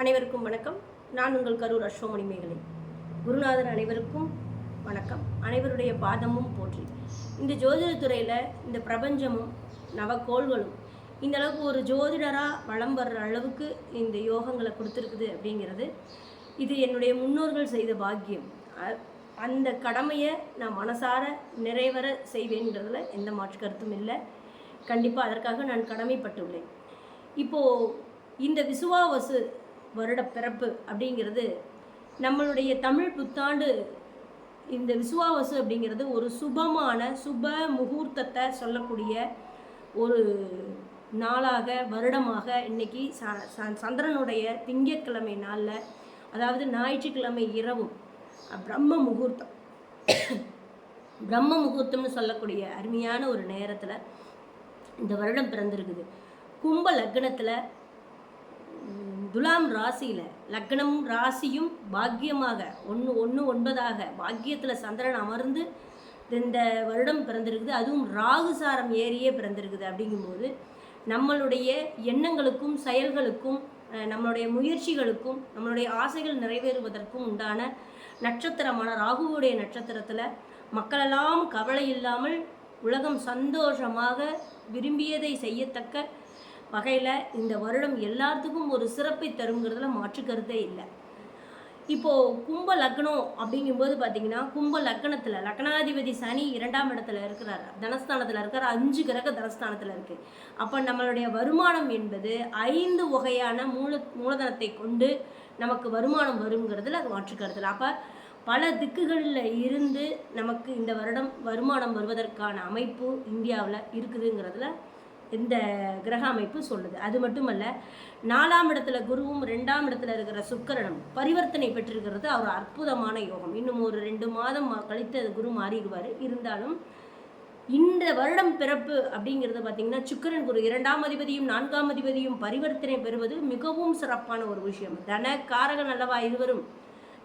அனைவருக்கும் வணக்கம். நான் உங்கள் கரூர் அஸ்வமணி மேகலை. குருநாதர் அனைவருக்கும் வணக்கம். அனைவருடைய பாதமும் போற்றி. இந்த ஜோதிடத்துறையில் இந்த பிரபஞ்சமும் நவக்கோள்களும் இந்த அளவுக்கு ஒரு ஜோதிடராக வளம் வர்ற அளவுக்கு இந்த யோகங்களை கொடுத்துருக்குது அப்படிங்கிறது இது என்னுடைய முன்னோர்கள் செய்த பாக்கியம். அந்த கடமையை நான் மனசார நிறைவர செய்வேன்றதில் எந்த மாற்று கருத்தும் இல்லை. கண்டிப்பாக அதற்காக நான் கடமைப்பட்டுள்ளேன். இப்போது இந்த விசுவாவசு வருட பிறப்பு அப்படிங்கிறது நம்மளுடைய தமிழ் புத்தாண்டு இந்த விசுவாவசு அப்படிங்கிறது ஒரு சுபமான சுப முகூர்த்தத்தை சொல்லக்கூடிய ஒரு நாளாக வருடமாக இன்னைக்கு ச- சந்திரனுடைய திங்கட்கிழமை நாளில் அதாவது ஞாயிற்றுக்கிழமை இரவும் பிரம்ம முகூர்த்தம். பிரம்ம முகூர்த்தம்னு சொல்லக்கூடிய அருமையான ஒரு நேரத்தில் இந்த வருடம் பிறந்திருக்குது. கும்ப லக்னத்தில் துலாம் ராசியில் லக்னமும் ராசியும் பாக்கியமாக ஒன்று ஒன்று ஒன்பதாக பாக்கியத்தில் சந்திரன் அமர்ந்து இந்த வருடம் பிறந்திருக்குது. அதுவும் ராகுசாரம் ஏறியே பிறந்திருக்குது அப்படிங்கும்போது நம்மளுடைய எண்ணங்களுக்கும் செயல்களுக்கும் நம்மளுடைய முயற்சிகளுக்கும் நம்மளுடைய ஆசைகள் நிறைவேறுவதற்கும் உண்டான நட்சத்திரமான ராகுவுடைய நட்சத்திரத்தில் மக்களெல்லாம் கவலை இல்லாமல் உலகம் சந்தோஷமாக விரும்பியதை செய்யத்தக்க வகையில் இந்த வருடம் எல்லாத்துக்கும் ஒரு சிறப்பை தருங்கிறதுல மாற்று கருத்தே இல்லை. இப்போது கும்ப லக்னம் அப்படிங்கும்போது பார்த்தீங்கன்னா கும்ப லக்னத்தில் லக்னாதிபதி சனி இரண்டாம் இடத்துல இருக்கிறார். தனஸ்தானத்தில் இருக்கிற அஞ்சு கிரக தனஸ்தானத்தில் இருக்குது அப்போ நம்மளுடைய வருமானம் என்பது ஐந்து வகையான மூல மூலதனத்தை கொண்டு நமக்கு வருமானம் வருங்கிறதுல அது மாற்றுக்கிறதுல அப்போ பல திக்குகளில் இருந்து நமக்கு இந்த வருடம் வருமானம் வருவதற்கான அமைப்பு இந்தியாவில் இருக்குதுங்கிறதுல இந்த கிரக அமைப்பு சொல்லுது. அது மட்டுமல்ல நாலாம் இடத்துல குருவும் ரெண்டாம் இடத்துல இருக்கிற சுக்கரனும் பரிவர்த்தனை பெற்றிருக்கிறது ஒரு அற்புதமான யோகம். இன்னும் ஒரு ரெண்டு மாதம் கழித்து அது குரு மாறிடுவார். இருந்தாலும் இந்த வருடம் பிறப்பு அப்படிங்கிறது பார்த்தீங்கன்னா சுக்கரன் குரு இரண்டாம் அதிபதியும் நான்காம் அதிபதியும் பரிவர்த்தனை பெறுவது மிகவும் சிறப்பான ஒரு விஷயம். தன காரகன் அல்லவா இருவரும்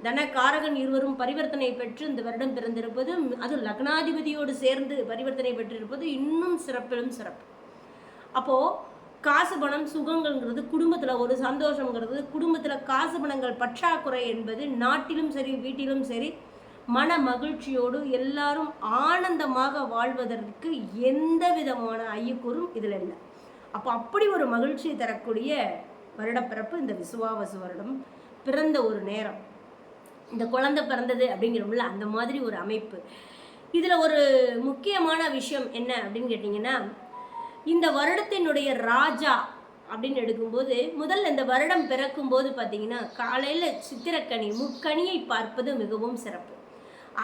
தன காரகன் இருவரும் பரிவர்த்தனை பெற்று இந்த வருடம் பிறந்திருப்பது அது லக்னாதிபதியோடு சேர்ந்து பரிவர்த்தனை பெற்றிருப்பது இன்னும் சிறப்பிலும் சிறப்பு. அப்போது காசு பணம் சுகங்கள்ங்கிறது குடும்பத்தில் ஒரு சந்தோஷங்கிறது குடும்பத்தில் காசு பணங்கள் பற்றாக்குறை என்பது நாட்டிலும் சரி வீட்டிலும் சரி மன மகிழ்ச்சியோடு எல்லாரும் ஆனந்தமாக வாழ்வதற்கு எந்த விதமான ஐயக்கூறும் இதில் இல்லை. அப்போ அப்படி ஒரு மகிழ்ச்சியை தரக்கூடிய வருடப்பிறப்பு இந்த விசுவாவசு வருடம் பிறந்த ஒரு நேரம். இந்த குழந்தை பிறந்தது அப்படிங்கிறோம்ல அந்த மாதிரி ஒரு அமைப்பு. இதில் ஒரு முக்கியமான விஷயம் என்ன அப்படின்னு கேட்டிங்கன்னா இந்த வருடத்தினுடைய ராஜா அப்படின்னு எடுக்கும்போது முதல்ல இந்த வருடம் பிறக்கும்போது பார்த்தீங்கன்னா காலையில் சித்திரக்கனி முக்கணியை பார்ப்பது மிகவும் சிறப்பு.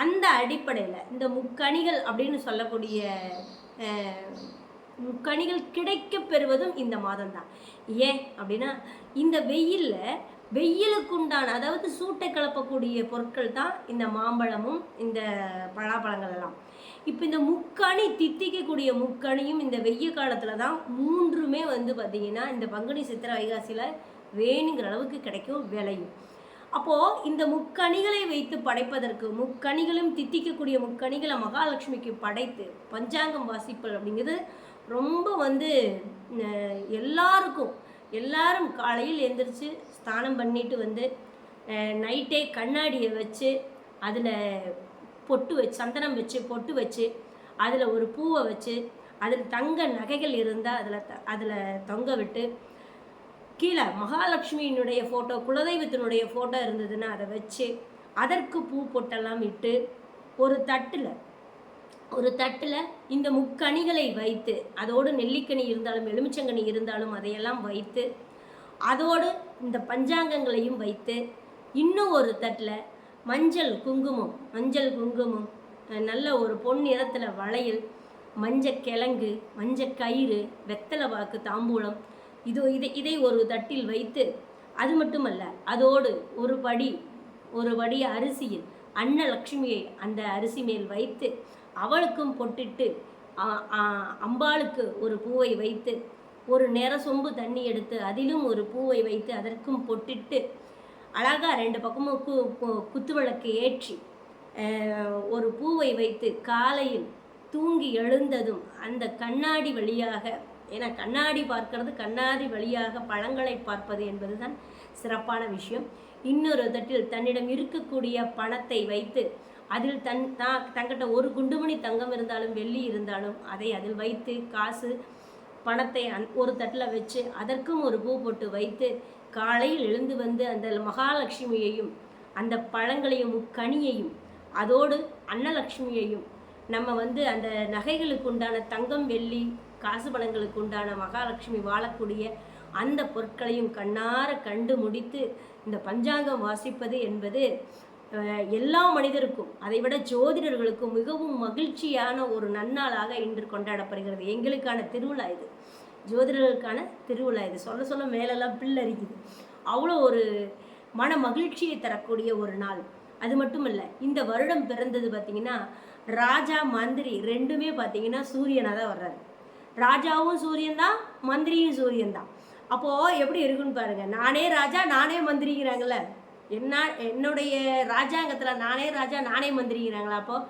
அந்த அடிப்படையில் இந்த முக்கணிகள் அப்படின்னு சொல்லக்கூடிய முக்கணிகள் கிடைக்கப் பெறுவதும் இந்த மாதம்தான். ஏன் அப்படின்னா இந்த வெயிலில் வெயிலுக்குண்டான அதாவது சூட்டை கலப்பக்கூடிய பொருட்கள் தான் இந்த மாம்பழமும் இந்த பலாப்பழங்கள் எல்லாம். இப்போ இந்த முக்கணி தித்திக்கக்கூடிய முக்கணியும் இந்த வெய்ய காலத்தில் தான் மூன்றுமே வந்து பார்த்திங்கன்னா இந்த பங்குனி சித்திரை வைகாசியில் வேணுங்கிற அளவுக்கு கிடைக்கும் விளையும். அப்போது இந்த முக்கணிகளை வைத்து படைப்பதற்கு முக்கணிகளும் தித்திக்கக்கூடிய முக்கணிகளை மகாலட்சுமிக்கு படைத்து பஞ்சாங்கம் வாசிப்பல் அப்படிங்கிறது ரொம்ப வந்து எல்லாருக்கும் எல்லாரும் காலையில் எந்திரிச்சு ஸ்நானம் பண்ணிட்டு வந்து நைட்டே கண்ணாடியை வச்சு அதில் பொட்டு வச்சு சந்தனம் வச்சு பொட்டு வச்சு அதில் ஒரு பூவை வச்சு அதில் தங்க நகைகள் இருந்தால் அதில் த அதில் தொங்க விட்டு கீழே மகாலட்சுமியினுடைய ஃபோட்டோ குலதெய்வத்தினுடைய ஃபோட்டோ இருந்ததுன்னா அதை வச்சு அதற்கு பூ பொட்டெல்லாம் இட்டு ஒரு தட்டில் ஒரு தட்டில் இந்த முக்கணிகளை வைத்து அதோடு நெல்லிக்கனி இருந்தாலும் எலுமிச்சங்கனி இருந்தாலும் அதையெல்லாம் வைத்து அதோடு இந்த பஞ்சாங்கங்களையும் வைத்து இன்னும் ஒரு தட்டில் மஞ்சள் குங்குமம் மஞ்சள் குங்குமம். நல்ல ஒரு பொன் நிறத்தில் வளையல் மஞ்சள் கிழங்கு மஞ்சள் கயிறு வெத்தலை வாக்கு தாம்பூலம். இது இதை இதை ஒரு தட்டில் வைத்து அது மட்டுமல்ல அதோடு ஒரு படி ஒரு படி அரிசியில் அன்னலக்ஷ்மியை அந்த அரிசி மேல் வைத்து அவளுக்கும் பொட்டிட்டு அம்பாளுக்கு ஒரு பூவை வைத்து ஒரு நேர சொம்பு தண்ணி எடுத்து அதிலும் ஒரு பூவை வைத்து அதற்கும் பொட்டிட்டு அழகா ரெண்டு பக்கமும் கு குத்து குத்துவிளக்கு ஏற்றி ஒரு பூவை வைத்து காலையில் தூங்கி எழுந்ததும் அந்த கண்ணாடி வழியாக ஏன்னா கண்ணாடி பார்க்கறது கண்ணாடி வழியாக பழங்களை பார்ப்பது என்பதுதான் சிறப்பான விஷயம். இன்னொரு தட்டில் தன்னிடம் இருக்கக்கூடிய பணத்தை வைத்து அதில் தன் தான் தங்கிட்ட ஒரு குண்டுமணி தங்கம் இருந்தாலும் வெள்ளி இருந்தாலும் அதை அதில் வைத்து காசு பணத்தை அந் ஒரு தட்டில் வச்சு அதற்கும் ஒரு பூ போட்டு வைத்து காலையில் எழுந்து வந்து அந்த மகாலட்சுமியையும் அந்த பழங்களையும் முக்கனியையும் அதோடு அன்னலக்ஷ்மியையும் நம்ம வந்து அந்த நகைகளுக்கு உண்டான தங்கம் வெள்ளி காசு பணங்களுக்கு உண்டான மகாலட்சுமி வாழக்கூடிய அந்த பொருட்களையும் கண்ணார கண்டு முடித்து இந்த பஞ்சாங்கம் வாசிப்பது என்பது எல்லா மனிதருக்கும் அதைவிட ஜோதிடர்களுக்கும் மிகவும் மகிழ்ச்சியான ஒரு நன்னாளாக இன்று கொண்டாடப்படுகிறது. எங்களுக்கான திருவிழா இது. ஜோதிடர்களுக்கான திருவிழா இது. சொல்ல சொல்ல மேலெல்லாம் பில்லரிக்குது. அவ்வளோ ஒரு மன மகிழ்ச்சியை தரக்கூடிய ஒரு நாள். அது மட்டும் இல்லை இந்த வருடம் பிறந்தது பார்த்தீங்கன்னா ராஜா மந்திரி ரெண்டுமே பார்த்தீங்கன்னா சூரியனாக தான் வர்றாரு. ராஜாவும் சூரியன் தான் மந்திரியும் சூரியன் தான். அப்போது எப்படி இருக்குன்னு பாருங்கள் நானே ராஜா நானே மந்திரிங்கிறாங்கல்ல. என்ன என்னுடைய ராஜாங்கத்தில் நானே ராஜா நானே மந்திரிங்கிறாங்களா அப்போது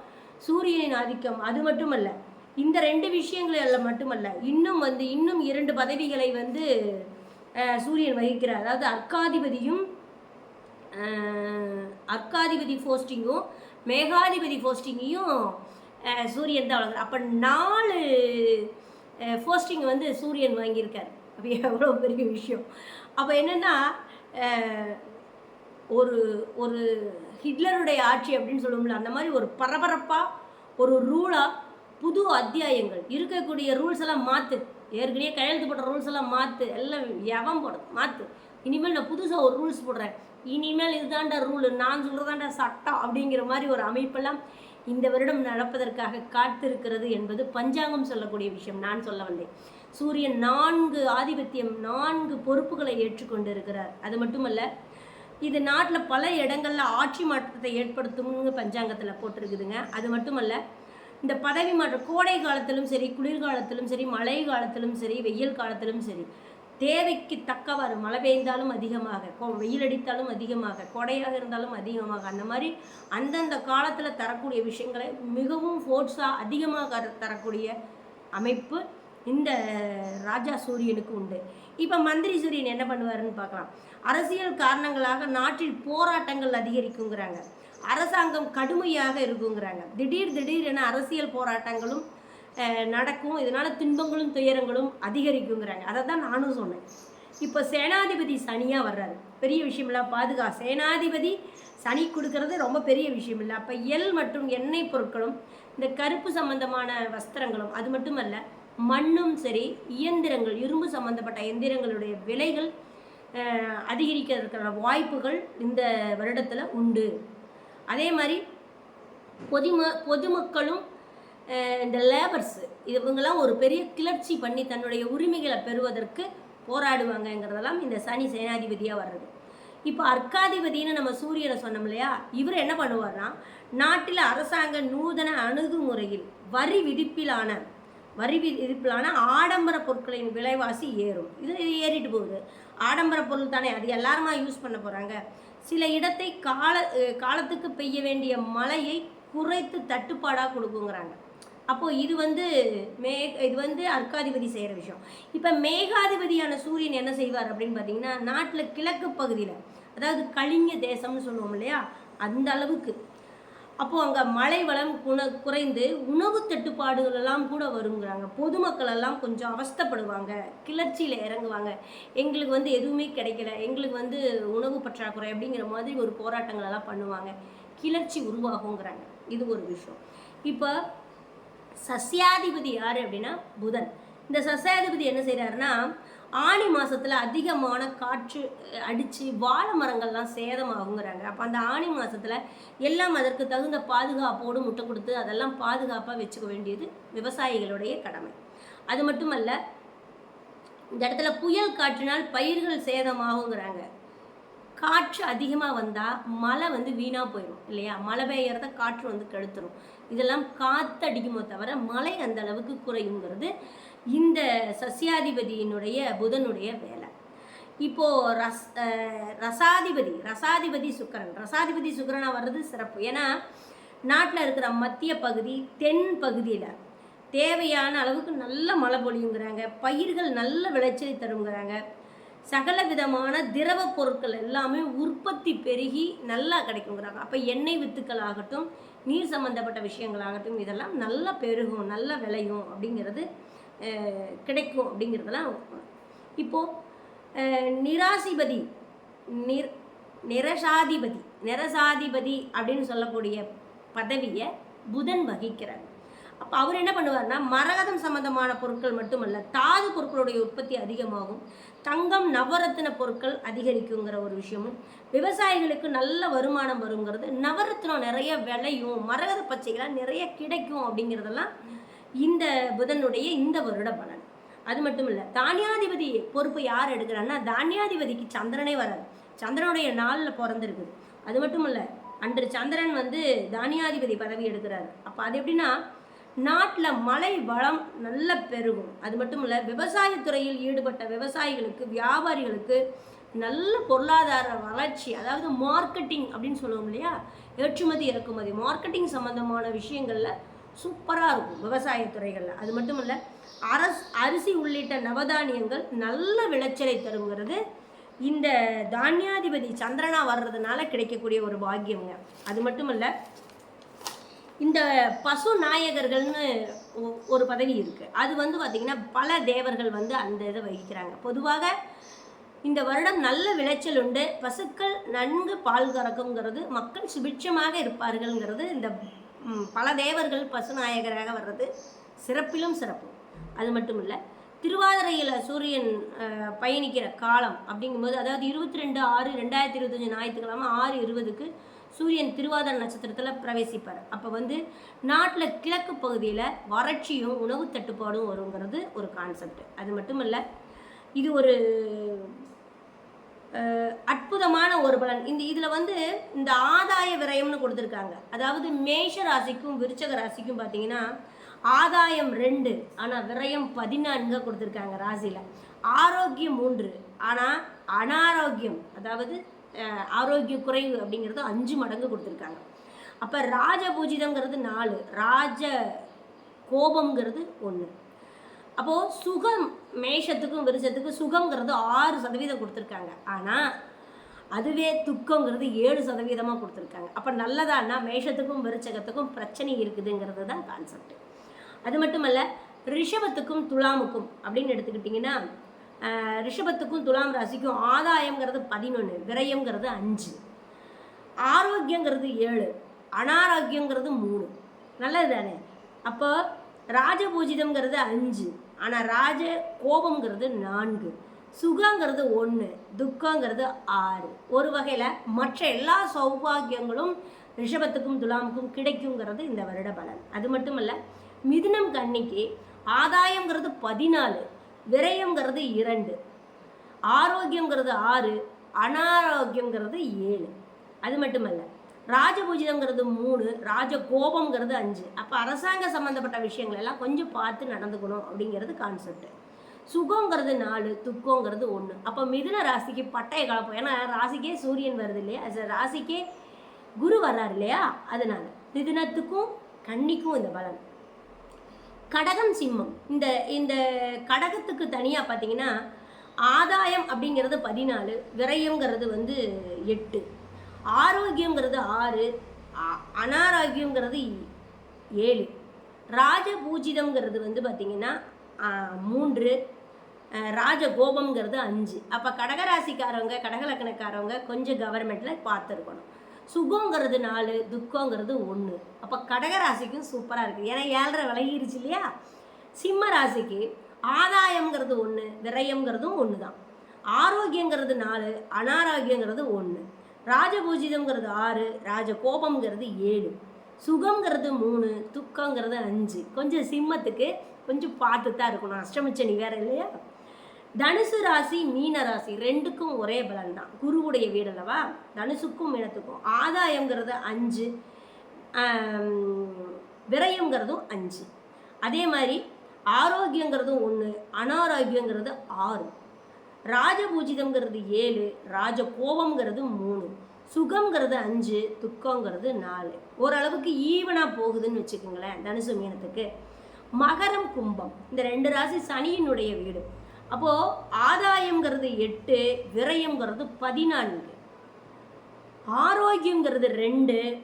சூரியனின் ஆதிக்கம். அது மட்டும் இல்லை இந்த ரெண்டு விஷயங்களில் மட்டுமல்ல இன்னும் வந்து இன்னும் இரண்டு பதவிகளை வந்து சூரியன் வகிக்கிறார். அதாவது அர்க்காதிபதியும் அர்க்காதிபதி போஸ்டிங்கும் மேகாதிபதி போஸ்டிங்கையும் சூரியன் தான் வழங்குறார். அப்போ நாலு போஸ்டிங் வந்து சூரியன் வாங்கியிருக்கார். அப்படி எவ்வளோ பெரிய விஷயம். அப்போ என்னென்னா ஒரு ஒரு ஹிட்லருடைய ஆட்சி அப்படின்னு சொல்லுவோம்ல அந்த மாதிரி ஒரு பரபரப்பாக ஒரு ரூலாக புது அத்தியாயங்கள் இருக்கக்கூடிய ரூல்ஸ் எல்லாம் மாற்று ஏற்கனவே கையெழுத்து போட்ட ரூல்ஸ் எல்லாம் மாற்று எல்லாம் எவன் போடுறது மாற்று இனிமேல் நான் புதுசாக ஒரு ரூல்ஸ் போடுறேன். இனிமேல் இதுதான்டா ரூல் நான் சொல்கிறதாண்டா சட்டம் அப்படிங்கிற மாதிரி ஒரு அமைப்பெல்லாம் இந்த வருடம் நடப்பதற்காக காத்திருக்கிறது என்பது பஞ்சாங்கம் சொல்லக்கூடிய விஷயம். நான் சொல்ல வந்தேன். சூரியன் நான்கு ஆதிபத்தியம் நான்கு பொறுப்புகளை ஏற்றுக்கொண்டு இருக்கிறார் அது மட்டுமல்ல இது நாட்டில் பல இடங்களில் ஆட்சி மாற்றத்தை ஏற்படுத்தும்னு பஞ்சாங்கத்தில் போட்டிருக்குதுங்க. அது மட்டுமல்ல இந்த பதவி மாற்றம் கோடை காலத்திலும் சரி குளிர்காலத்திலும் சரி மழை காலத்திலும் சரி வெயில் காலத்திலும் சரி தேவைக்கு தக்கவாறு மழை பெய்ந்தாலும் அதிகமாக கோ வெயில் அடித்தாலும் அதிகமாக கொடையாக இருந்தாலும் அதிகமாக அந்த மாதிரி அந்தந்த காலத்தில் தரக்கூடிய விஷயங்களை மிகவும் ஃபோர்ஸாக அதிகமாக தரக்கூடிய அமைப்பு இந்த ராஜா சூரியனுக்கு உண்டு. இப்போ மந்திரி சூரியன் என்ன பண்ணுவாருன்னு பார்க்கலாம். அரசியல் காரணங்களாக நாட்டில் போராட்டங்கள் அதிகரிக்குங்கிறாங்க. அரசாங்கம் கடுமையாக இருக்குங்கிறாங்க. திடீர் திடீர் என அரசியல் போராட்டங்களும் நடக்கும். இதனால் துன்பங்களும் துயரங்களும் அதிகரிக்குங்கிறாங்க. அதை தான் நானும் சொன்னேன். இப்போ சேனாதிபதி சனியாக வர்றாரு. பெரிய விஷயம் இல்லை பாதுகா சேனாதிபதி சனி கொடுக்கறது ரொம்ப பெரிய விஷயம் இல்லை அப்போ எல் மற்றும் எண்ணெய் பொருட்களும் இந்த கருப்பு சம்பந்தமான வஸ்திரங்களும் அது மட்டுமல்ல மண்ணும் சரி இயந்திரங்கள் இரும்பு சம்பந்தப்பட்ட எந்திரங்களுடைய விலைகள் அதிகரிக்கிறதுக்கான வாய்ப்புகள் இந்த வருடத்தில் உண்டு. அதே மாதிரி பொதும பொதுமக்களும் இந்த லேபர்ஸ் இவங்கெல்லாம் ஒரு பெரிய கிளர்ச்சி பண்ணி தன்னுடைய உரிமைகளை பெறுவதற்கு போராடுவாங்கங்கிறதெல்லாம் இந்த சனி சேனாதிபதியாக வர்றது. இப்போ அர்க்காதிபதினு நம்ம சூரியனை சொன்னோம் இல்லையா இவர் என்ன பண்ணுவார்னா நாட்டில் அரசாங்க நூதன அணுகுமுறையில் வரி விதிப்பிலான வரி விதிப்பிலான ஆடம்பர பொருட்களின் விலைவாசி ஏறும். இது ஏறிட்டு போகுது. ஆடம்பர பொருள் தானே அது எல்லாருமா யூஸ் பண்ண போகிறாங்க சில இடத்தை கால காலத்துக்கு பெய்ய வேண்டிய மழையை குறைத்து தட்டுப்பாடாக கொடுக்குங்கிறாங்க. அப்போது இது வந்து மே இது வந்து அர்க்காதிபதி செய்கிற விஷயம். இப்போ மேகாதிபதியான சூரியன் என்ன செய்வார் அப்படின்னு பார்த்தீங்கன்னா நாட்டில் கிழக்கு பகுதியில் அதாவது கலிங்க தேசம்னு சொல்லுவோம் இல்லையா? அந்த அளவுக்கு அப்போது அங்கே மழை வளம் குண குறைந்து உணவு தட்டுப்பாடுகள் எல்லாம் கூட வருங்கிறாங்க. பொதுமக்கள் எல்லாம் கொஞ்சம் அவஸ்தைப்படுவாங்க. கிளர்ச்சியில் இறங்குவாங்க. எங்களுக்கு வந்து எதுவுமே கிடைக்கல. எங்களுக்கு வந்து உணவு பற்றாக்குறை அப்படிங்கிற மாதிரி ஒரு போராட்டங்கள் எல்லாம் பண்ணுவாங்க. கிளர்ச்சி உருவாகுங்கிறாங்க. இது ஒரு விஷயம். இப்போ சஸ்யாதிபதி யார் அப்படின்னா புதன். இந்த சஸ்யாதிபதி என்ன செய்கிறாருன்னா ஆனி மாசத்துல அதிகமான காற்று அடித்து வாழை மரங்கள்லாம் சேதமாகுங்கிறாங்க அப்போ அந்த ஆனி மாசத்துல எல்லாம் அதற்கு தகுந்த பாதுகாப்போடு முட்டை கொடுத்து அதெல்லாம் பாதுகாப்பாக வச்சுக்க வேண்டியது விவசாயிகளுடைய கடமை. அது மட்டுமல்ல இந்த இடத்துல புயல் காற்றினால் பயிர்கள் சேதமாகுங்கிறாங்க. காற்று அதிகமாக வந்தால் மழை வந்து வீணாக போயிடும் இல்லையா? மழை பெய்யறத காற்று வந்து கெடுத்துரும். இதெல்லாம் காற்று அடிக்குமோ தவிர மழை அந்த அளவுக்கு குறையுங்கிறது இந்த சஸ்யாதிபதியினுடைய புதனுடைய வேலை. இப்போ ரஸ் ரசாதிபதி ரசாதிபதி சுக்கிரன். ரசாதிபதி சுக்கிரனா வர்றது சிறப்பு. ஏன்னா நாட்டில் இருக்கிற மத்திய பகுதி தென் பகுதியில் தேவையான அளவுக்கு நல்ல மழை பொழியுங்கிறாங்க. பயிர்கள் நல்ல விளைச்சலை தருங்கிறாங்க. சகல விதமான திரவ பொருட்கள் எல்லாமே உற்பத்தி பெருகி நல்லா கிடைக்குங்கிறாங்க. அப்போ எண்ணெய் வித்துக்கள் ஆகட்டும் நீர் சம்மந்தப்பட்ட விஷயங்களாகட்டும் இதெல்லாம் நல்லா பெருகும் நல்லா விளையும் அப்படிங்கிறது கிடைக்கும் அப்படிங்கிறதெல்லாம் இப்போது நிராசிபதி நிர் நிரசாதிபதி நிரசாதிபதி அப்படின்னு சொல்லக்கூடிய பதவியை புதன் வகிக்கிறார். அப்போ அவர் என்ன பண்ணுவார்னா மரகதம் சம்பந்தமான பொருட்கள் மட்டுமல்ல தாது பொருட்களுடைய உற்பத்தி அதிகமாகும் தங்கம் நவரத்தின பொருட்கள் அதிகரிக்குங்கிற ஒரு விஷயமும் விவசாயிகளுக்கு நல்ல வருமானம் வருங்கிறது நவரத்தினம் நிறைய விளையும் மரகத பச்சைகளாக நிறைய கிடைக்கும் அப்படிங்கிறதெல்லாம் இந்த புதனுடைய இந்த வருட பலன். அது மட்டும் இல்லை தானியாதிபதி பொறுப்பு யார் எடுக்கிறான்னா தானியாதிபதிக்கு சந்திரனே வராது சந்திரனுடைய நாளில் பிறந்திருக்குது அது மட்டும் இல்லை அன்று சந்திரன் வந்து தானியாதிபதி பதவி எடுக்கிறாரு. அப்போ அது எப்படின்னா நாட்டில் மழை வளம் நல்ல பெருகும். அது மட்டும் இல்லை விவசாயத்துறையில் ஈடுபட்ட விவசாயிகளுக்கு வியாபாரிகளுக்கு நல்ல பொருளாதார வளர்ச்சி அதாவது மார்க்கெட்டிங் அப்படின்னு சொல்லுவோம் இல்லையா? ஏற்றுமதி இறக்குமதி மார்க்கெட்டிங் சம்பந்தமான விஷயங்களில் சூப்பராக இருக்கும் விவசாயத்துறைகளில் அது மட்டும் இல்லை அரஸ் அரிசி உள்ளிட்ட நவதானியங்கள் நல்ல விளைச்சலை தருங்கிறது. இந்த தானியாதிபதி சந்திரனா வர்றதுனால கிடைக்கக்கூடிய ஒரு பாக்கியம்ங்க. அது மட்டும் இல்லை இந்த பசு நாயகர்கள்னு ஒ- ஒரு பதவி இருக்குது அது வந்து பார்த்திங்கன்னா பல தேவர்கள் வந்து அந்த இதை வகிக்கிறாங்க. பொதுவாக இந்த வருடம் நல்ல விளைச்சல் உண்டு. பசுக்கள் நன்கு பால் கறக்குங்கிறது மக்கள் சுபிட்சமாக இருப்பார்கள்ங்கிறது இந்த பல தேவர்கள் பசுநாயகராக வர்றது சிறப்பிலும் சிறப்பு. அது மட்டும் இல்லை திருவாதிரையில் சூரியன் பயணிக்கிற காலம் அப்படிங்கும்போது அதாவது இருபத்தி ரெண்டு ஆறு ரெண்டாயிரத்தி இருபத்தஞ்சி ஞாயிற்றுக்கிழமை ஆறு இருபதுக்கு சூரியன் திருவாதிர நட்சத்திரத்தில் பிரவேசிப்பார். அப்போ வந்து நாட்டில் கிழக்கு பகுதியில் வறட்சியும் உணவு தட்டுப்பாடும் வருங்கிறது ஒரு கான்செப்ட் அது மட்டும் இல்லை இது ஒரு அற்புதமான ஒரு பலன். இந்த இதில் வந்து இந்த ஆதாய விரயம்னு கொடுத்துருக்காங்க. அதாவது மேஷ ராசிக்கும் விருச்சக ராசிக்கும் பார்த்தீங்கன்னா ஆதாயம் ரெண்டு ஆனால் விரயம் பதினான்காக கொடுத்துருக்காங்க ராசியில். ஆரோக்கியம் மூன்று ஆனால் அனாரோக்கியம் அதாவது ஆரோக்கிய குறைவு அப்படிங்கிறது அஞ்சு மடங்கு கொடுத்துருக்காங்க. அப்போ ராஜபூஜிதங்கிறது நாலு ராஜ கோபம்ங்கிறது ஒன்று அப்போது சுகம் மேஷத்துக்கும் விருச்சத்துக்கும் சுகம்ங்கிறது ஆறு சதவீதம் கொடுத்துருக்காங்க. ஆனால் அதுவே துக்கங்கிறது ஏழு சதவீதமாக கொடுத்துருக்காங்க. அப்போ நல்லதான்னா மேஷத்துக்கும் விருச்சகத்துக்கும் பிரச்சனை இருக்குதுங்கிறது தான் கான்செப்ட் அது மட்டுமல்ல ரிஷபத்துக்கும் துலாமுக்கும் அப்படின்னு எடுத்துக்கிட்டிங்கன்னா ரிஷபத்துக்கும் துலாம் ராசிக்கும் ஆதாயங்கிறது பதினொன்று விரயம்ங்கிறது அஞ்சு ஆரோக்கியங்கிறது ஏழு அனாரோக்கியங்கிறது மூணு. நல்லது தானே அப்போ ராஜபூஜிதம்ங்கிறது அஞ்சு ஆனால் ராஜ கோபங்கிறது நான்கு. சுகங்கிறது ஒன்று துக்கங்கிறது ஆறு. ஒரு வகையில் மற்ற எல்லா சௌபாகியங்களும் ரிஷபத்துக்கும் துலாமுக்கும் கிடைக்குங்கிறது இந்த வருட பலன். அது மட்டுமல்ல மிதுனம் கன்னிக்கு ஆதாயங்கிறது பதினாலு விரயங்கிறது இரண்டு ஆரோக்கியங்கிறது ஆறு அனாரோக்கியங்கிறது ஏழு. அது மட்டுமல்ல ராஜபூஜிதங்கிறது மூணு ராஜ கோபம்ங்கிறது அஞ்சு. அப்போ அரசாங்க சம்மந்தப்பட்ட விஷயங்கள் எல்லாம் கொஞ்சம் பார்த்து நடந்துக்கணும் அப்படிங்கிறது கான்செப்ட் சுகங்கிறது நாலு துக்கங்கிறது ஒன்று அப்போ மிதுன ராசிக்கு பட்டய கலப்பம். ஏன்னா ராசிக்கே சூரியன் வருது இல்லையா? அது ராசிக்கே குரு வர்றாரு இல்லையா? அதனால மிதுனத்துக்கும் கன்னிக்கும் இந்த பலன். கடகம் சிம்மம். இந்த இந்த கடகத்துக்கு தனியாக பார்த்தீங்கன்னா ஆதாயம் அப்படிங்கிறது பதினாலு விரயங்கிறது வந்து எட்டு. ஆரோக்கியங்கிறது ஆறு அ- அனாரோக்கியங்கிறது ஏழு. ராஜபூஜிதம்ங்கிறது வந்து பார்த்திங்கன்னா மூன்று ராஜகோபம்ங்கிறது அஞ்சு. அப்போ கடகராசிக்காரவங்க கடகலக்கணக்காரவங்க கொஞ்சம் கவர்மெண்ட்டில் பார்த்துருக்கணும். சுகங்கிறது நாலு துக்கங்கிறது ஒன்று அப்போ கடகராசிக்கும் சூப்பராக இருக்குது ஏன்னா ஏழரை விலகிருச்சு இல்லையா? சிம்ம ராசிக்கு ஆதாயம்ங்கிறது ஒன்று விரயம்ங்கிறதும் ஒன்று தான் ஆரோக்கியங்கிறது நாலு அனாரோக்கியங்கிறது ஒன்று ராஜபூஜிதம்ங்கிறது ஆறு ராஜ கோபம்ங்கிறது ஏழு. சுகங்கிறது மூணு துக்கங்கிறது அஞ்சு. கொஞ்சம் சிம்மத்துக்கு கொஞ்சம் பார்த்து தான் இருக்கணும் அஷ்டமச்சனி வேற இல்லையா? தனுசு ராசி மீன ராசி. ரெண்டுக்கும் ஒரே பலன் தான் குருவுடைய வீடு அல்லவா? தனுசுக்கும் மீனத்துக்கும். ஆதாயங்கிறது அஞ்சு. விரயங்கிறதும் அஞ்சு. அதே மாதிரி ஆரோக்கியங்கிறதும் ஒன்று அனாரோக்கியங்கிறது ஆறு. ராஜபூஜிதம்ங்கிறது ஏழு ராஜ கோபம்ங்கிறது மூணு சுகம்ங்கிறது அஞ்சு துக்கங்கிறது நாலு. ஓரளவுக்கு ஈவனாக போகுதுன்னு வச்சுக்கோங்களேன் தனுசு மீனத்துக்கு. மகரம் கும்பம். இந்த ரெண்டு ராசி சனியினுடைய வீடு. அப்போது ஆதாயங்கிறது எட்டு விரயம்ங்கிறது பதினான்கு. ஆரோக்கியங்கிறது ரெண்டு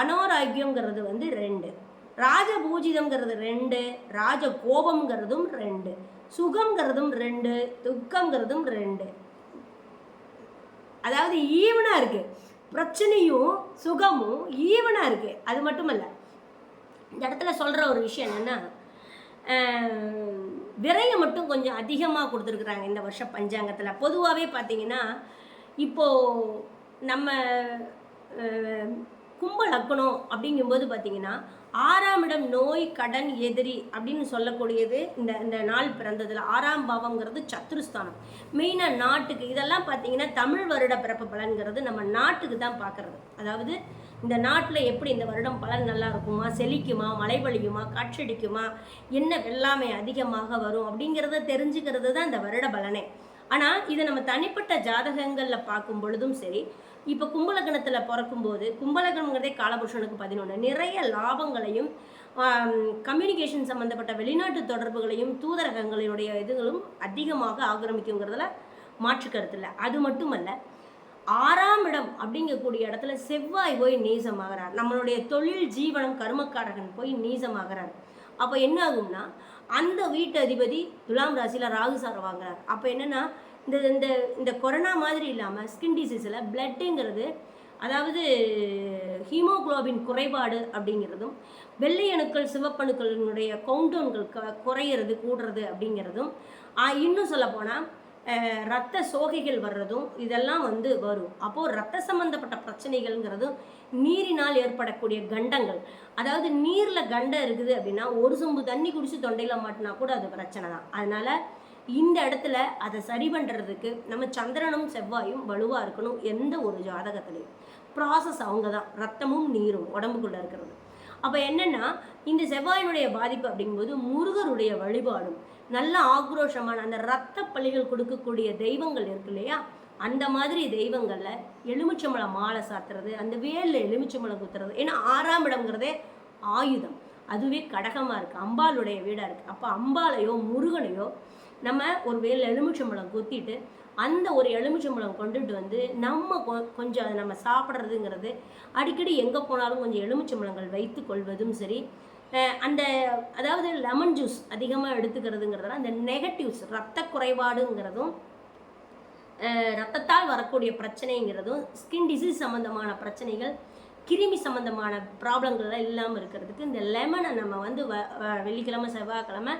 அனாரோக்கியங்கிறது வந்து ரெண்டு. ராஜபூஜிதம்ங்கிறது ரெண்டு ராஜ கோபம்ங்கிறதும் ரெண்டு. சுகங்கிறதும் ரெண்டு துக்கங்கிறதும் ரெண்டு. அதாவது ஈவனாக இருக்குது பிரச்சனையும் சுகமும் ஈவனாக இருக்குது அது மட்டும் இல்லை இந்த இடத்துல சொல்கிற ஒரு விஷயம் என்னென்னா விரையை மட்டும் கொஞ்சம் அதிகமாக கொடுத்துருக்குறாங்க இந்த வருஷம் பஞ்சாங்கத்தில். பொதுவாகவே பார்த்தீங்கன்னா இப்போது நம்ம அஹ், கும்ப லக்கணம் அப்படிங்கும்போது பார்த்தீங்கன்னா ஆறாம் இடம் நோய் கடன் எதிரி அப்படின்னு சொல்லக்கூடியது இந்த இந்த நாள் பிறந்ததில் ஆறாம் பாவம்ங்கிறது சத்துருஸ்தானம் மெயினாக நாட்டுக்கு இதெல்லாம் பார்த்தீங்கன்னா தமிழ் வருட பிறப்பு பலன்கிறது நம்ம நாட்டுக்கு தான் பார்க்கறது. அதாவது இந்த நாட்டில் எப்படி இந்த வருடம் பலன் நல்லா இருக்குமா? செழிக்குமா? மழை பொழியுமா காற்றடிக்குமா? என்ன வெள்ளாமை அதிகமாக வரும் அப்படிங்கிறத தெரிஞ்சுக்கிறது தான் இந்த வருட பலனே. ஆனால் இதை நம்ம தனிப்பட்ட ஜாதகங்களில் பார்க்கும் பொழுதும் சரி இப்போ கும்பலகணத்தில் பிறக்கும்போது கும்பலகணங்கிறதே காலபுருஷனுக்கு பதினொன்று நிறைய லாபங்களையும் கம்யூனிகேஷன் சம்மந்தப்பட்ட வெளிநாட்டு தொடர்புகளையும் தூதரகங்களினுடைய இதுகளும் அதிகமாக ஆக்கிரமிக்குங்கிறதுல மாற்று கருத்து இல்லை. அது மட்டுமல்ல ஆறாம் இடம் அப்படிங்கக்கூடிய இடத்துல செவ்வாய் போய் நீசமாகிறார். நம்மளுடைய தொழில் ஜீவனம் கர்மக்காரகன் போய் நீசமாகிறார். அப்போ என்ன ஆகும்னா அந்த வீட்டு அதிபதி துலாம் ராசியில் ராகு சார் வாங்குறார். அப்போ என்னன்னா இந்த இந்த இந்த கொரோனா மாதிரி இல்லாமல் ஸ்கின் டிசீஸில் பிளட்டுங்கிறது அதாவது ஹீமோகுளோபின் குறைபாடு அப்படிங்கிறதும் வெள்ளை அணுக்கள் சிவப்பணுக்களினுடைய கவுண்டவுன்கள் க குறையிறது கூடுறது அப்படிங்கிறதும் இன்னும் சொல்லப்போனால் ரத்த சோகைகள் வர்றதும் இதெல்லாம் வந்து வரும். அப்போது ரத்த சம்பந்தப்பட்ட பிரச்சனைகள்ங்கிறதும் நீரினால் ஏற்படக்கூடிய கண்டங்கள். அதாவது நீரில் கண்டம் இருக்குது அப்படின்னா ஒரு சொம்பு தண்ணி குடித்து தொண்டையில் மாட்டினா கூட அது பிரச்சனை தான். அதனால் இந்த இடத்துல அதை சரி பண்ணுறதுக்கு நம்ம சந்திரனும் செவ்வாயும் வலுவாக இருக்கணும் எந்த ஒரு ஜாதகத்துலையும். ப்ராசஸ் அவங்க தான். ரத்தமும் நீரும் உடம்புக்குள்ளே இருக்கிறது. அப்போ என்னென்னா இந்த செவ்வாயினுடைய பாதிப்பு அப்படிங்கும்போது முருகருடைய வழிபாடும் நல்ல ஆக்ரோஷமான அந்த ரத்த பள்ளிகள் கொடுக்கக்கூடிய தெய்வங்கள் இருக்கு இல்லையா? அந்த மாதிரி தெய்வங்களில் எலுமிச்சம்பழம் மாலை சாத்துறது அந்த வேலில் எலுமிச்சம்பழம் குத்துறது ஏன்னா ஆறாம் இடம்ங்கிறதே ஆயுதம். அதுவே கடகமாக இருக்குது அம்பாளுடைய வீடாக இருக்குது அப்போ அம்பாளையோ முருகனையோ நம்ம ஒரு வேலில் எலுமிச்சம்பழம் குத்திட்டு அந்த ஒரு எலுமிச்சம்பழம் கொண்டுட்டு வந்து நம்ம கொ- கொஞ்சம் அதை நம்ம சாப்பிட்றதுங்கிறது அடிக்கடி எங்கே போனாலும் கொஞ்சம் எலுமிச்சம்பழங்கள் வைத்து கொள்வதும் சரி. அந்த அதாவது லெமன் ஜூஸ் அதிகமாக எடுத்துக்கிறதுங்கிறதுல அந்த நெகட்டிவ்ஸ் ரத்த குறைபாடுங்கிறதும் ரத்தத்தால் வரக்கூடிய பிரச்சனைங்கிறதும் ஸ்கின் டிசீஸ் சம்மந்தமான பிரச்சனைகள் கிருமி சம்மந்தமான ப்ராப்ளங்கள்லாம் இல்லாமல் இருக்கிறதுக்கு இந்த லெமனை நம்ம வந்து வ வ- வெள்ளிக்கிழமை செவ்வாய்க்கிழமை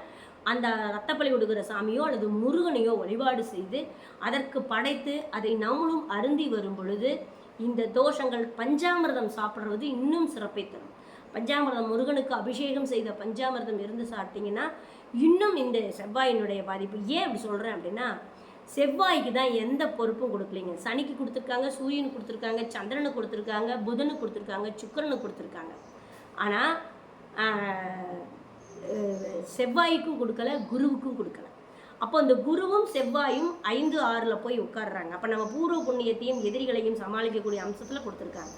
அந்த ரத்தப்பலி கொடுக்குற சாமியோ அல்லது முருகனையோ வழிபாடு செய்து அதற்கு படைத்து அதை நம்மளும் அருந்தி வரும் பொழுது இந்த தோஷங்கள் பஞ்சாமிர்தம் சாப்பிட்றது இன்னும் சிறப்பை தரும். பஞ்சாமிர்தம் முருகனுக்கு அபிஷேகம் செய்த பஞ்சாமிர்தம் இருந்து சாப்பிட்டீங்கன்னா இன்னும் இந்த செவ்வாயினுடைய பாதிப்பு. ஏன் அப்படி சொல்கிறேன் அப்படின்னா செவ்வாய்க்கு தான் எந்த பொறுப்பும் கொடுக்கலைங்க. சனிக்கு கொடுத்துருக்காங்க சூரியனுக்கு கொடுத்துருக்காங்க சந்திரனுக்கு கொடுத்துருக்காங்க புதனுக்கு கொடுத்துருக்காங்க சுக்கரனுக்கு கொடுத்துருக்காங்க. ஆனால் செவ்வாய்க்கும் கொடுக்கல குருவுக்கும் கொடுக்கல. அப்போ இந்த குருவும் செவ்வாயும் ஐந்து ஆறில் போய் உட்கார்றாங்க. அப்போ நம்ம பூர்வ புண்ணியத்தையும் எதிரிகளையும் சமாளிக்கக்கூடிய அம்சத்தில் கொடுத்துருக்காங்க.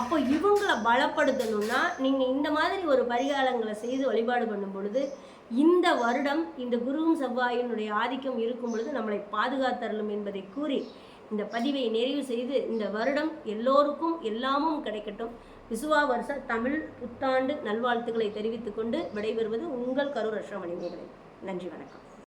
அப்போ இவங்களை பலப்படுத்தணும்னா நீங்கள் இந்த மாதிரி ஒரு பரிகாரங்களை செய்து வழிபாடு பண்ணும் பொழுது இந்த வருடம் இந்த குருவும் செவ்வாயினுடைய ஆதிக்கம் இருக்கும் பொழுது நம்மளை பாதுகாத்தரலும் என்பதை கூறி இந்த பதிவை நிறைவு செய்து இந்த வருடம் எல்லோருக்கும் எல்லாமும் கிடைக்கட்டும். விசுவா வருஷ தமிழ் புத்தாண்டு நல்வாழ்த்துக்களை தெரிவித்துக்கொண்டு விடைபெறுவது உங்கள் கரூர் அஷ்ரமணி நன்றி வணக்கம்.